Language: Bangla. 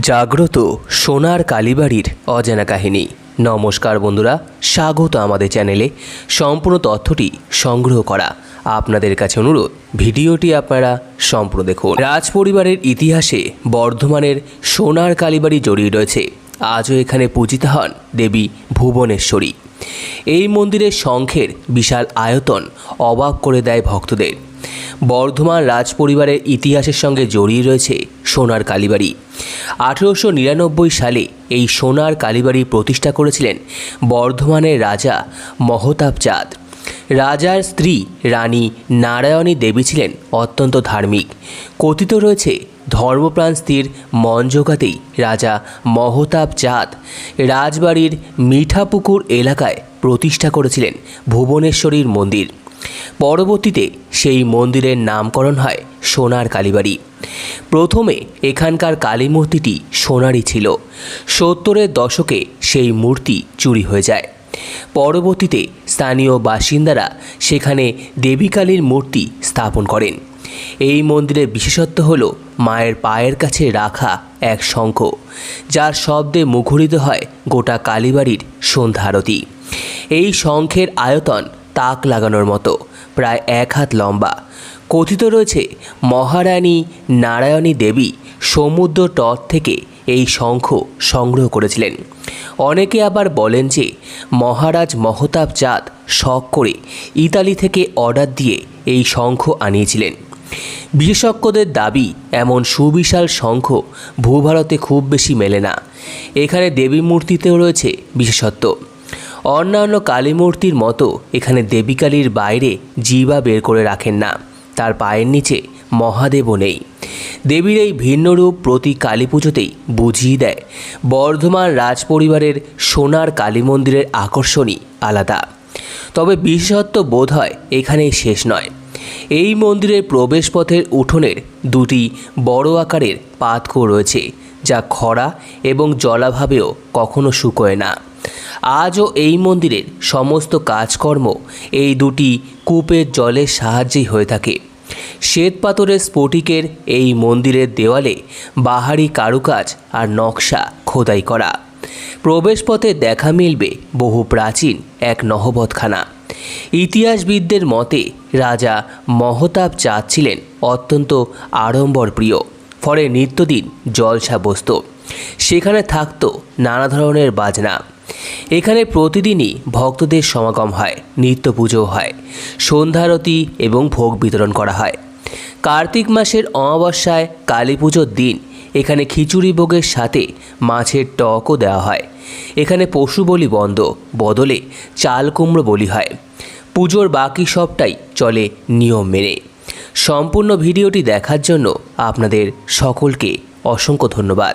জাগ্রত সোনার কালীবাড়ির অজানা কাহিনী। নমস্কার বন্ধুরা, স্বাগত আমাদের চ্যানেলে। সম্পূর্ণ তথ্যটি সংগ্রহ করা আপনাদের কাছে অনুরোধ, ভিডিওটি আপনারা সম্পূর্ণ দেখুন। রাজ পরিবারের ইতিহাসে বর্ধমানের সোনার কালীবাড়ি জড়িয়ে রয়েছে। আজও এখানে পূজিত হন দেবী ভুবনেশ্বরী। এই মন্দিরের শঙ্খের বিশাল আয়তন অবাক করে দেয় ভক্তদের। বর্ধমান রাজ পরিবারের ইতিহাসের সঙ্গে জড়িয়ে রয়েছে সোনার কালীবাড়ি। আঠেরোশো নিরানব্বই সালে এই সোনার কালীবাড়ি প্রতিষ্ঠা করেছিলেন বর্ধমানের রাজা মহতাব চাঁদ। রাজার স্ত্রী রানী নারায়ণী দেবী ছিলেন অত্যন্ত ধার্মিক। কথিত রয়েছে, ধর্মপ্রাণ স্ত্রীর মন জোগাতেই রাজা মহতাব চাঁদ রাজবাড়ির মিঠাপুকুর এলাকায় প্রতিষ্ঠা করেছিলেন ভুবনেশ্বরীর মন্দির। পরবর্তীতে সেই মন্দিরের নামকরণ হয় সোনার কালীবাড়ি। প্রথমে এখানকার কালী মূর্তিটি সোনারই ছিল। সত্তরের দশকে সেই মূর্তি চুরি হয়ে যায়। পরবর্তীতে স্থানীয় বাসিন্দারা সেখানে দেবী কালীর মূর্তি স্থাপন করেন। এই মন্দিরের বিশেষত্ব হল মায়ের পায়ের কাছে রাখা এক শঙ্খ, যার শব্দে মুখরিত হয় গোটা কালীবাড়ির সন্ধ্যা আরতি এই শঙ্খের আয়তন তাক লাগানোর মতো, প্রায় এক হাত লম্বা। কথিত রয়েছে, মহারানী নারায়ণী দেবী সমুদ্র তট থেকে এই শঙ্খ সংগ্রহ করেছিলেন। অনেকে আবার বলেন যে, মহারাজ মহতাব চাঁদ শখ করে ইতালি থেকে অর্ডার দিয়ে এই শঙ্খ আনিয়েছিলেন। বিশেষজ্ঞদের দাবি, এমন সুবিশাল শঙ্খ ভূভারতে খুব বেশি মেলে না। এখানে দেবী মূর্তিতেও রয়েছে বিশেষত্ব। অন্যান্য কালীমূর্তির মতো এখানে দেবী কালীর বাইরে জিবা বের করে রাখেন না। তার পায়ের নিচে মহাদেবও নেই। দেবীর এই ভিন্ন রূপ প্রতি কালী পুজোতেই বুঝিয়ে দেয়। বর্ধমান রাজপরিবারের সোনার কালী মন্দিরের আকর্ষণই আলাদা। তবে বিশেষত্ব বোধ হয় এখানেই শেষ নয়। এই মন্দিরের প্রবেশপথের উঠোনের দুটি বড় আকারের পাতকো রয়েছে, যা খরা এবং জলাভাবেও কখনো শুকোয় না। আজও এই মন্দিরের সমস্ত কাজকর্ম এই দুটি কূপের জলের সাহায্যেই হয়ে থাকে। শ্বেত পাথরের স্ফটিকের এই মন্দিরের দেওয়ালে বাহারি কারুকাজ আর নকশা খোদাই করা। প্রবেশপথে দেখা মিলবে বহু প্রাচীন এক নহবতখানা। ইতিহাসবিদদের মতে রাজা মহতাব চাঁদ ছিলেন অত্যন্ত আড়ম্বর প্রিয় ফলে নিত্যদিন জলসা বসত সেখানে থাকতো নানা ধরনের বাজনা। এখানে প্রতিদিনই ভক্তদের সমাগম হয় নিত্য পুজো হয়, সন্ধ্যারতি এবং ভোগ বিতরণ করা হয়। কার্তিক মাসের অমাবস্যায় কালী পুজোর দিন এখানে খিচুড়ি ভোগের সাথে মাছের টকও দেওয়া হয়। এখানে পশু বলি বন্ধ, বদলে চাল কুমড়ো বলি হয়। পুজোর বাকি সবটাই চলে নিয়ম মেনে। সম্পূর্ণ ভিডিওটি দেখার জন্য আপনাদের সকলকে অসংখ্য ধন্যবাদ।